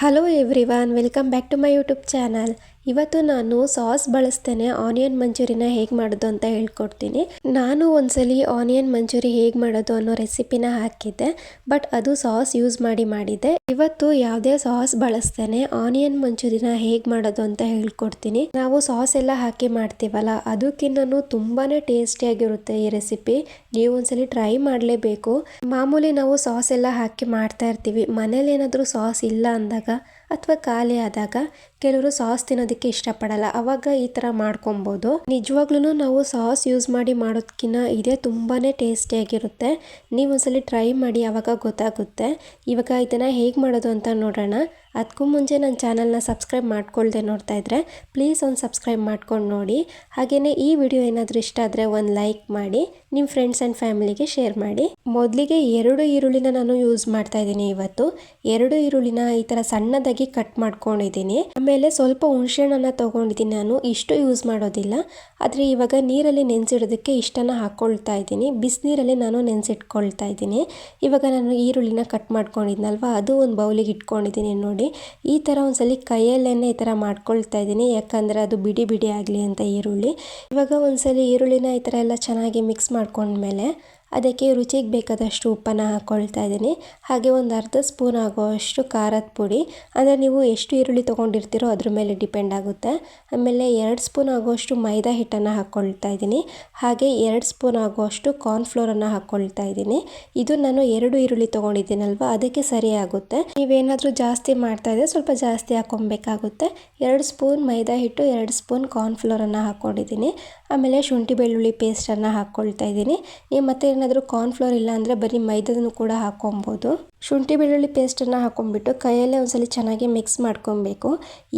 Hello everyone, welcome back to my YouTube channel. ಇವತ್ತು ನಾನು sauce ಬಳಸ್ತೇನೆ onion ಮಂಚೂರಿನ ಹೇಗೆ ಮಾಡೋದು ಅಂತ ಹೇಳ್ಕೊಡ್ತೀನಿ ನಾನು ಒಂದ್ಸಲಿ ಆನಿಯನ್ ಮಂಚೂರಿ ಹೇಗೆ ಮಾಡೋದು ಅನ್ನೋ ರೆಸಿಪಿನ ಹಾಕಿದ್ದೆ ಬಟ್ ಅದು ಸಾಸ್ ಯೂಸ್ ಮಾಡಿ ಮಾಡಿದೆ ಇವತ್ತು ಯಾವುದೇ ಸಾಸ್ ಬಳಸ್ತೇನೆ ಆನಿಯನ್ ಮಂಚೂರಿನ ಹೇಗೆ ಮಾಡೋದು ಅಂತ ಹೇಳ್ಕೊಡ್ತೀನಿ ನಾವು ಸಾಸ್ ಎಲ್ಲ ಹಾಕಿ ಮಾಡ್ತೀವಲ್ಲ ಅದಕ್ಕಿಂತನೂ ತುಂಬಾ ಟೇಸ್ಟಿಯಾಗಿರುತ್ತೆ ಈ ರೆಸಿಪಿ ನೀವು ಒಂದ್ಸಲಿ ಟ್ರೈ ಮಾಡಲೇಬೇಕು ಮಾಮೂಲಿ ನಾವು ಸಾಸ್ ಎಲ್ಲ ಹಾಕಿ ಮಾಡ್ತಾ ಇರ್ತೀವಿ ಮನೇಲಿ ಏನಾದರೂ ಸಾಸ್ ಇಲ್ಲ ಅಂದಾಗ ಅಥವಾ ಖಾಲಿ ಆದಾಗ ಕೆಲವರು ಸಾಸ್ ತಿನ್ನೋದಕ್ಕೆ ಇಷ್ಟಪಡಲ್ಲ ಅವಾಗ ಈ ಥರ ಮಾಡ್ಕೊಬೋದು ನಿಜವಾಗ್ಲೂ ನಾವು ಸಾಸ್ ಯೂಸ್ ಮಾಡಿ ಮಾಡೋದಕ್ಕಿಂತ ಇದೇ ತುಂಬಾ ಟೇಸ್ಟಿಯಾಗಿರುತ್ತೆ ನೀವು ಒಂದ್ಸಲಿ ಟ್ರೈ ಮಾಡಿ ಆವಾಗ ಗೊತ್ತಾಗುತ್ತೆ ಇವಾಗ ಇದನ್ನು ಹೇಗೆ ಮಾಡೋದು ಅಂತ ನೋಡೋಣ ಅದಕ್ಕೂ ಮುಂಚೆ ನನ್ನ ಚಾನಲ್ನ ಸಬ್ಸ್ಕ್ರೈಬ್ ಮಾಡ್ಕೊಳ್ಳದೆ ನೋಡ್ತಾ ಇದ್ದರೆ ಪ್ಲೀಸ್ ಒಂದು ಸಬ್ಸ್ಕ್ರೈಬ್ ಮಾಡ್ಕೊಂಡು ನೋಡಿ ಹಾಗೆಯೇ ಈ ವಿಡಿಯೋ ಏನಾದರೂ ಇಷ್ಟ ಆದರೆ ಒಂದು ಲೈಕ್ ಮಾಡಿ ನಿಮ್ಮ ಫ್ರೆಂಡ್ಸ್ ಆ್ಯಂಡ್ ಫ್ಯಾಮಿಲಿಗೆ ಶೇರ್ ಮಾಡಿ ಮೊದಲಿಗೆ ಎರಡು ಈರುಳ್ಳಿನ ನಾನು ಯೂಸ್ ಮಾಡ್ತಾ ಇದ್ದೀನಿ ಇವತ್ತು ಎರಡು ಈರುಳ್ಳಿನ ಈ ಥರ ಸಣ್ಣದಾಗಿ ಕಟ್ ಮಾಡ್ಕೊಂಡಿದ್ದೀನಿ ಆಮೇಲೆ ಸ್ವಲ್ಪ ಹುಣಸೆಹಣ್ಣನ್ನು ತೊಗೊಂಡಿದ್ದೀನಿ ನಾನು ಇಷ್ಟು ಯೂಸ್ ಮಾಡೋದಿಲ್ಲ ಆದರೆ ಇವಾಗ ನೀರಲ್ಲಿ ನೆನೆಸಿಡೋದಕ್ಕೆ ಇಷ್ಟನ್ನು ಹಾಕ್ಕೊಳ್ತಾ ಇದ್ದೀನಿ ಬಿಸಿನೀರಲ್ಲಿ ನಾನು ನೆನೆಸಿಟ್ಕೊಳ್ತಾ ಇದ್ದೀನಿ ಇವಾಗ ನಾನು ಈರುಳ್ಳಿನ ಕಟ್ ಮಾಡ್ಕೊಂಡಿದ್ನಲ್ವ ಅದು ಒಂದು ಬೌಲಿಗೆ ಇಟ್ಕೊಂಡಿದ್ದೀನಿ ನೋಡಿ ಈ ಥರ ಒಂದ್ಸಲಿ ಕೈಯಲ್ಲೇ ಈ ಥರ ಮಾಡ್ಕೊಳ್ತಾ ಇದ್ದೀನಿ ಯಾಕಂದರೆ ಅದು ಬಿಡಿ ಬಿಡಿ ಆಗಲಿ ಅಂತ ಈರುಳ್ಳಿ ಇವಾಗ ಒಂದ್ಸಲ ಈರುಳ್ಳಿನ ಈ ಥರ ಎಲ್ಲ ಚೆನ್ನಾಗಿ ಮಿಕ್ಸ್ ಮಾಡ್ಕೊಂಡ್ಮೇಲೆ ಅದಕ್ಕೆ ರುಚಿಗೆ ಬೇಕಾದಷ್ಟು ಉಪ್ಪನ್ನು ಹಾಕ್ಕೊಳ್ತಾ ಇದ್ದೀನಿ ಹಾಗೆ ಒಂದು ಅರ್ಧ ಸ್ಪೂನ್ ಆಗುವಷ್ಟು ಖಾರದ ಪುಡಿ ಅಂದರೆ ನೀವು ಎಷ್ಟು ಈರುಳ್ಳಿ ತೊಗೊಂಡಿರ್ತೀರೋ ಅದ್ರ ಮೇಲೆ ಡಿಪೆಂಡ್ ಆಗುತ್ತೆ ಆಮೇಲೆ ಎರಡು ಸ್ಪೂನ್ ಆಗುವಷ್ಟು ಮೈದಾ ಹಿಟ್ಟನ್ನು ಹಾಕ್ಕೊಳ್ತಾ ಇದ್ದೀನಿ ಹಾಗೆ ಎರಡು ಸ್ಪೂನ್ ಆಗುವಷ್ಟು ಕಾರ್ನ್ಫ್ಲೋರನ್ನು ಹಾಕ್ಕೊಳ್ತಾ ಇದ್ದೀನಿ ಇದು ನಾನು ಎರಡು ಈರುಳ್ಳಿ ತೊಗೊಂಡಿದ್ದೀನಲ್ವ ಅದಕ್ಕೆ ಸರಿಯಾಗುತ್ತೆ ನೀವೇನಾದರೂ ಜಾಸ್ತಿ ಮಾಡ್ತಾ ಇದ್ದರೆ ಸ್ವಲ್ಪ ಜಾಸ್ತಿ ಹಾಕೊಬೇಕಾಗುತ್ತೆ ಎರಡು ಸ್ಪೂನ್ ಮೈದಾ ಹಿಟ್ಟು ಎರಡು ಸ್ಪೂನ್ ಕಾರ್ನ್ಫ್ಲೋರನ್ನು ಹಾಕ್ಕೊಂಡಿದ್ದೀನಿ ಆಮೇಲೆ ಶುಂಠಿ ಬೆಳ್ಳುಳ್ಳಿ ಪೇಸ್ಟನ್ನು ಹಾಕ್ಕೊಳ್ತಾ ಇದ್ದೀನಿ ನೀವು ಮತ್ತೆ ಏನಾದರೂ ಫ್ಲೋರ್ ಇಲ್ಲ ಅಂದರೆ ಬರೀ ಮೈದಾನು ಕೂಡ ಹಾಕ್ಕೊಬೋದು ಶುಂಠಿ ಬೆಳ್ಳುಳ್ಳಿ ಪೇಸ್ಟನ್ನು ಹಾಕೊಂಡ್ಬಿಟ್ಟು ಕೈಯಲ್ಲೇ ಒಂದ್ಸಲ ಚೆನ್ನಾಗಿ ಮಿಕ್ಸ್ ಮಾಡ್ಕೊಬೇಕು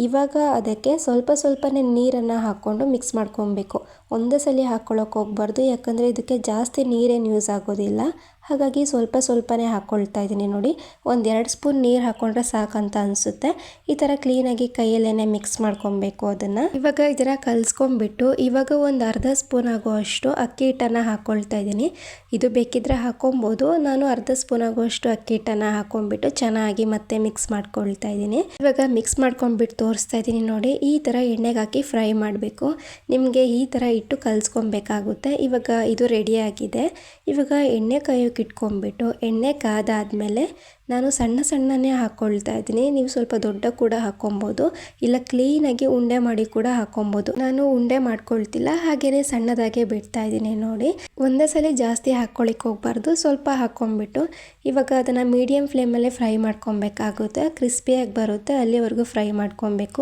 ಇವಾಗ ಅದಕ್ಕೆ ಸ್ವಲ್ಪ ಸ್ವಲ್ಪನೇ ನೀರನ್ನು ಹಾಕ್ಕೊಂಡು ಮಿಕ್ಸ್ ಮಾಡ್ಕೊಬೇಕು ಒಂದೇ ಸಲ ಹಾಕ್ಕೊಳ್ಳೋಕೆ ಹೋಗ್ಬಾರ್ದು ಯಾಕಂದರೆ ಇದಕ್ಕೆ ಜಾಸ್ತಿ ನೀರೇನು ಯೂಸ್ ಆಗೋದಿಲ್ಲ ಹಾಗಾಗಿ ಸ್ವಲ್ಪ ಸ್ವಲ್ಪನೇ ಹಾಕ್ಕೊಳ್ತಾ ಇದ್ದೀನಿ ನೋಡಿ ಒಂದೆರಡು ಸ್ಪೂನ್ ನೀರು ಹಾಕ್ಕೊಂಡ್ರೆ ಸಾಕಂತ ಅನಿಸುತ್ತೆ ಈ ಥರ ಕ್ಲೀನಾಗಿ ಕೈಯಲ್ಲೇ ಮಿಕ್ಸ್ ಮಾಡ್ಕೊಬೇಕು ಅದನ್ನು ಇವಾಗ ಇದರ ಕಲಿಸ್ಕೊಂಬಿಟ್ಟು ಇವಾಗ ಒಂದು ಅರ್ಧ ಸ್ಪೂನ್ ಆಗುವಷ್ಟು ಅಕ್ಕಿ ಹಿಟ್ಟನ್ನು ಹಾಕ್ಕೊಳ್ತಾ ಇದ್ದೀನಿ ಇದು ಬೇಕಿದ್ರೆ ಹಾಕ್ಕೊಬೋದು ನಾನು ಅರ್ಧ ಸ್ಪೂನ್ ಆಗುವಷ್ಟು ಅಕ್ಕಿ ಹಿಟ್ಟು ಬಿಸ್ಕೆಟನ್ನು ಹಾಕೊಂಡ್ಬಿಟ್ಟು ಚೆನ್ನಾಗಿ ಮತ್ತೆ ಮಿಕ್ಸ್ ಮಾಡ್ಕೊಳ್ತಾ ಇದ್ದೀನಿ ಇವಾಗ ಮಿಕ್ಸ್ ಮಾಡ್ಕೊಂಡ್ಬಿಟ್ಟು ತೋರಿಸ್ತಾ ಇದ್ದೀನಿ ನೋಡಿ ಈ ಥರ ಎಣ್ಣೆಗೆ ಹಾಕಿ ಫ್ರೈ ಮಾಡಬೇಕು ನಿಮಗೆ ಈ ಥರ ಇಟ್ಟು ಕಲ್ಸ್ಕೊಬೇಕಾಗುತ್ತೆ ಇವಾಗ ಇದು ರೆಡಿಯಾಗಿದೆ ಇವಾಗ ಎಣ್ಣೆ ಕಾಯೋಕೆ ಇಟ್ಕೊಂಡ್ಬಿಟ್ಟು ಎಣ್ಣೆ ಕಾದಾದಮೇಲೆ ನಾನು ಸಣ್ಣ ಸಣ್ಣನೇ ಹಾಕ್ಕೊಳ್ತಾ ಇದ್ದೀನಿ ನೀವು ಸ್ವಲ್ಪ ದೊಡ್ಡ ಕೂಡ ಹಾಕ್ಕೊಬೋದು ಇಲ್ಲ ಕ್ಲೀನಾಗಿ ಉಂಡೆ ಮಾಡಿ ಕೂಡ ಹಾಕ್ಕೊಬೋದು ನಾನು ಉಂಡೆ ಮಾಡ್ಕೊಳ್ತಿಲ್ಲ ಹಾಗೆಯೇ ಸಣ್ಣದಾಗೆ ಬಿಡ್ತಾ ಇದ್ದೀನಿ ನೋಡಿ ಒಂದೇ ಸಲ ಜಾಸ್ತಿ ಹಾಕ್ಕೊಳ್ಳಿಕ್ಕೆ ಹೋಗ್ಬಾರ್ದು ಸ್ವಲ್ಪ ಹಾಕ್ಕೊಂಬಿಟ್ಟು ಇವಾಗ ಅದನ್ನು ಫ್ಲೇಮ್ ಫ್ಲೇಮಲ್ಲೇ ಫ್ರೈ ಮಾಡ್ಕೊಬೇಕಾಗುತ್ತೆ ಕ್ರಿಸ್ಪಿಯಾಗಿ ಬರುತ್ತೆ ಅಲ್ಲಿವರೆಗೂ ಫ್ರೈ ಮಾಡ್ಕೊಬೇಕು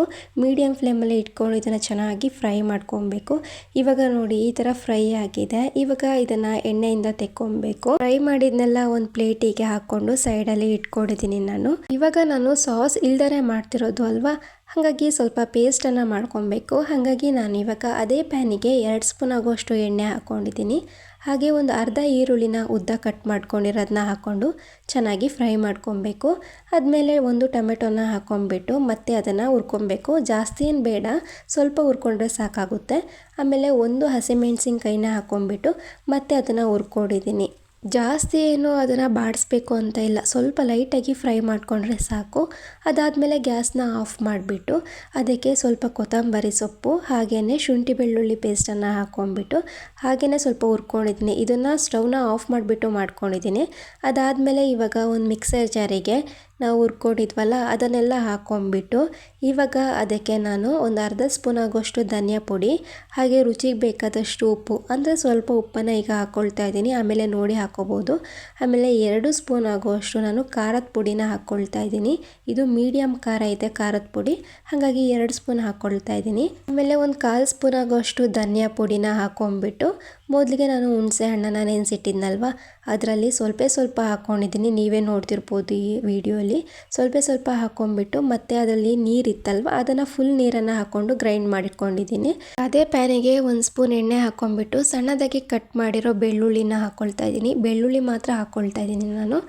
ಫ್ಲೇಮ್ ಅಲ್ಲಿ ಇಟ್ಕೊಂಡು ಇದನ್ನು ಚೆನ್ನಾಗಿ ಫ್ರೈ ಮಾಡ್ಕೊಬೇಕು ಇವಾಗ ನೋಡಿ ಈ ಥರ ಫ್ರೈ ಆಗಿದೆ ಇವಾಗ ಇದನ್ನು ಎಣ್ಣೆಯಿಂದ ತೆಕ್ಕೊಬೇಕು ಫ್ರೈ ಮಾಡಿದ್ನೆಲ್ಲ ಒಂದು ಪ್ಲೇಟಿಗೆ ಹಾಕ್ಕೊಂಡು ಸೈಡಲ್ಲಿ ಇಟ್ಕೊಂಡಿದ್ದೀನಿ ನಾನು ಇವಾಗ ನಾನು ಸಾಸ್ ಇಲ್ದರೆ ಮಾಡ್ತಿರೋದು ಅಲ್ವಾ ಹಾಗಾಗಿ ಸ್ವಲ್ಪ ಪೇಸ್ಟನ್ನು ಮಾಡ್ಕೊಬೇಕು ಹಾಗಾಗಿ ನಾನು ಇವಾಗ ಅದೇ ಪ್ಯಾನಿಗೆ ಎರಡು ಸ್ಪೂನ್ ಆಗುವಷ್ಟು ಎಣ್ಣೆ ಹಾಕ್ಕೊಂಡಿದ್ದೀನಿ ಹಾಗೆ ಒಂದು ಅರ್ಧ ಈರುಳ್ಳಿನ ಉದ್ದ ಕಟ್ ಮಾಡ್ಕೊಂಡಿರೋದನ್ನ ಹಾಕ್ಕೊಂಡು ಚೆನ್ನಾಗಿ ಫ್ರೈ ಮಾಡ್ಕೊಬೇಕು ಆದಮೇಲೆ ಒಂದು ಟೊಮೆಟೊನ ಹಾಕ್ಕೊಂಬಿಟ್ಟು ಮತ್ತೆ ಅದನ್ನು ಹುರ್ಕೊಬೇಕು ಜಾಸ್ತಿ ಏನು ಬೇಡ ಸ್ವಲ್ಪ ಹುರ್ಕೊಂಡ್ರೆ ಸಾಕಾಗುತ್ತೆ ಆಮೇಲೆ ಒಂದು ಹಸಿಮೆಣಸಿನ್ಕಾಯಿನ ಹಾಕ್ಕೊಂಬಿಟ್ಟು ಮತ್ತೆ ಅದನ್ನು ಹುರ್ಕೊಂಡಿದ್ದೀನಿ ಜಾಸ್ತಿ ಏನು ಅದನ್ನು ಬಾಡಿಸ್ಬೇಕು ಅಂತ ಇಲ್ಲ ಸ್ವಲ್ಪ ಲೈಟಾಗಿ ಫ್ರೈ ಮಾಡಿಕೊಂಡ್ರೆ ಸಾಕು ಅದಾದಮೇಲೆ ಗ್ಯಾಸನ್ನ ಆಫ್ ಮಾಡಿಬಿಟ್ಟು ಅದಕ್ಕೆ ಸ್ವಲ್ಪ ಕೊತ್ತಂಬರಿ ಸೊಪ್ಪು ಹಾಗೆಯೇ ಶುಂಠಿ ಬೆಳ್ಳುಳ್ಳಿ ಪೇಸ್ಟನ್ನು ಹಾಕ್ಕೊಂಡ್ಬಿಟ್ಟು ಹಾಗೆಯೇ ಸ್ವಲ್ಪ ಹುರ್ಕೊಂಡಿದ್ದೀನಿ ಇದನ್ನು ಸ್ಟವ್ನ ಆಫ್ ಮಾಡಿಬಿಟ್ಟು ಮಾಡ್ಕೊಂಡಿದ್ದೀನಿ ಅದಾದಮೇಲೆ ಇವಾಗ ಒಂದು ಮಿಕ್ಸರ್ ಜಾರಿಗೆ ನಾವು ಹುರ್ಕೊಂಡಿದ್ವಲ್ಲ ಅದನ್ನೆಲ್ಲ ಹಾಕೊಂಡ್ಬಿಟ್ಟು ಇವಾಗ ಅದಕ್ಕೆ ನಾನು ಒಂದು ಅರ್ಧ ಸ್ಪೂನ್ ಆಗೋಷ್ಟು ಧನಿಯಾ ಪುಡಿ ಹಾಗೆ ರುಚಿಗೆ ಬೇಕಾದಷ್ಟು ಉಪ್ಪು ಅಂದರೆ ಸ್ವಲ್ಪ ಉಪ್ಪನ್ನು ಈಗ ಹಾಕ್ಕೊಳ್ತಾ ಇದ್ದೀನಿ ಆಮೇಲೆ ನೋಡಿ ಹಾಕೋಬೋದು ಆಮೇಲೆ ಎರಡು ಸ್ಪೂನ್ ಆಗುವಷ್ಟು ನಾನು ಖಾರದ ಪುಡಿನ ಹಾಕ್ಕೊಳ್ತಾ ಇದ್ದೀನಿ ಇದು ಮೀಡಿಯಮ್ ಖಾರ ಐತೆ ಖಾರದ ಪುಡಿ ಹಾಗಾಗಿ ಎರಡು ಸ್ಪೂನ್ ಹಾಕ್ಕೊಳ್ತಾ ಇದ್ದೀನಿ ಆಮೇಲೆ ಒಂದು ಕಾಲು ಸ್ಪೂನ್ ಆಗೋಷ್ಟು ಧನಿಯಾ ಪುಡಿನ ಹಾಕೊಂಡ್ಬಿಟ್ಟು ಮೊದಲಿಗೆ ನಾನು ಹುಣಸೆ ಹಣ್ಣನ್ನು ನೆನೆಸಿಟ್ಟಿದ್ನಲ್ವ ಅದರಲ್ಲಿ ಸ್ವಲ್ಪ ಸ್ವಲ್ಪ ಹಾಕ್ಕೊಂಡಿದ್ದೀನಿ ನೀವೇ ನೋಡ್ತಿರ್ಬೋದು ಈ ವಿಡಿಯೋಲಿ ಸ್ವಲ್ಪ ಸ್ವಲ್ಪ ಹಾಕ್ಕೊಂಡ್ಬಿಟ್ಟು ಮತ್ತೆ ಅದರಲ್ಲಿ ನೀರಿತ್ತಲ್ವ ಅದನ್ನು ಫುಲ್ ನೀರನ್ನು ಹಾಕ್ಕೊಂಡು ಗ್ರೈಂಡ್ ಮಾಡಿಟ್ಕೊಂಡಿದ್ದೀನಿ ಅದೇ ಪ್ಯಾನಿಗೆ ಒಂದು ಸ್ಪೂನ್ ಎಣ್ಣೆ ಹಾಕ್ಕೊಂಡ್ಬಿಟ್ಟು ಸಣ್ಣದಾಗಿ ಕಟ್ ಮಾಡಿರೋ ಬೆಳ್ಳುಳ್ಳಿನ ಹಾಕ್ಕೊಳ್ತಾ ಇದ್ದೀನಿ ಬೆಳ್ಳುಳ್ಳಿ ಮಾತ್ರ ಹಾಕ್ಕೊಳ್ತಾ ಇದ್ದೀನಿ ನಾನು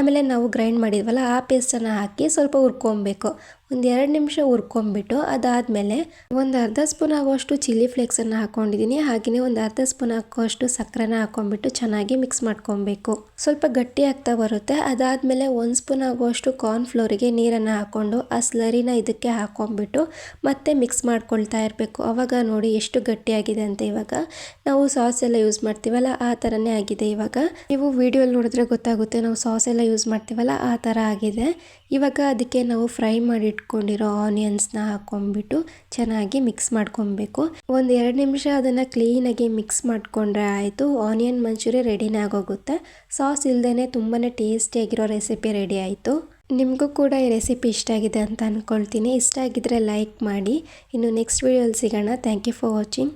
ಆಮೇಲೆ ನಾವು ಗ್ರೈಂಡ್ ಮಾಡಿದ್ವಲ್ಲ ಆ ಪೇಸ್ಟನ್ನು ಹಾಕಿ ಸ್ವಲ್ಪ ಹುರ್ಕೊಬೇಕು ಒಂದು ಎರಡು ನಿಮಿಷ ಹುರ್ಕೊಂಡ್ಬಿಟ್ಟು ಅದಾದಮೇಲೆ ಒಂದು ಅರ್ಧ ಸ್ಪೂನ್ ಆಗುವಷ್ಟು ಚಿಲ್ಲಿ ಫ್ಲೇಕ್ಸನ್ನು ಹಾಕ್ಕೊಂಡಿದ್ದೀನಿ ಹಾಗೆಯೇ ಒಂದು ಅರ್ಧ ಸ್ಪೂನ್ ಹಾಕುವಷ್ಟು ಸಕ್ಕರೆನ ಹಾಕೊಂಡ್ಬಿಟ್ಟು ಚೆನ್ನಾಗಿ ಮಿಕ್ಸ್ ಮಾಡ್ಕೊಬೇಕು ಸ್ವಲ್ಪ ಗಟ್ಟಿ ಆಗ್ತಾ ಬರುತ್ತೆ ಅದಾದಮೇಲೆ ಒಂದು ಸ್ಪೂನ್ ಆಗುವಷ್ಟು ಕಾರ್ನ್ ಫ್ಲೋರಿಗೆ ನೀರನ್ನು ಹಾಕ್ಕೊಂಡು ಆ ಸ್ಲರಿನ ಇದಕ್ಕೆ ಹಾಕೊಂಡ್ಬಿಟ್ಟು ಮತ್ತೆ ಮಿಕ್ಸ್ ಮಾಡ್ಕೊಳ್ತಾ ಇರಬೇಕು ಅವಾಗ ನೋಡಿ ಎಷ್ಟು ಗಟ್ಟಿಯಾಗಿದೆ ಅಂತ ಇವಾಗ ನಾವು ಸಾಸ್ ಎಲ್ಲ ಯೂಸ್ ಮಾಡ್ತೀವಲ್ಲ ಆ ಥರನೇ ಆಗಿದೆ ಇವಾಗ ನೀವು ವೀಡಿಯೋಲಿ ನೋಡಿದ್ರೆ ಗೊತ್ತಾಗುತ್ತೆ ನಾವು ಸಾಸ್ ಎಲ್ಲ ಯೂಸ್ ಮಾಡ್ತೀವಲ್ಲ ಆ ಥರ ಆಗಿದೆ ಇವಾಗ ಅದಕ್ಕೆ ನಾವು ಫ್ರೈ ಮಾಡಿ ಇಟ್ಕೊಂಡಿರೋ ಆನಿಯನ್ಸ್ನ ಹಾಕೊಂಡ್ಬಿಟ್ಟು ಚೆನ್ನಾಗಿ ಮಿಕ್ಸ್ ಮಾಡ್ಕೊಬೇಕು ಒಂದು ಎರಡು ನಿಮಿಷ ಅದನ್ನು ಕ್ಲೀನಾಗಿ ಮಿಕ್ಸ್ ಮಾಡಿಕೊಂಡ್ರೆ ಆಯಿತು ಆನಿಯನ್ ಮಂಚೂರಿ ರೆಡಿನೇ ಆಗೋಗುತ್ತೆ ಸಾಸ್ ಇಲ್ಲದೇ ತುಂಬಾ ಟೇಸ್ಟಿಯಾಗಿರೋ ರೆಸಿಪಿ ರೆಡಿ ಆಯಿತು ನಿಮಗೂ ಕೂಡ ಈ ರೆಸಿಪಿ ಇಷ್ಟ ಆಗಿದೆ ಅಂತ ಅಂದ್ಕೊಳ್ತೀನಿ ಇಷ್ಟ ಆಗಿದ್ದರೆ ಲೈಕ್ ಮಾಡಿ ಇನ್ನು ನೆಕ್ಸ್ಟ್ ವೀಡಿಯೋಲಿ ಸಿಗೋಣ ಥ್ಯಾಂಕ್ ಯು ಫಾರ್ ವಾಚಿಂಗ್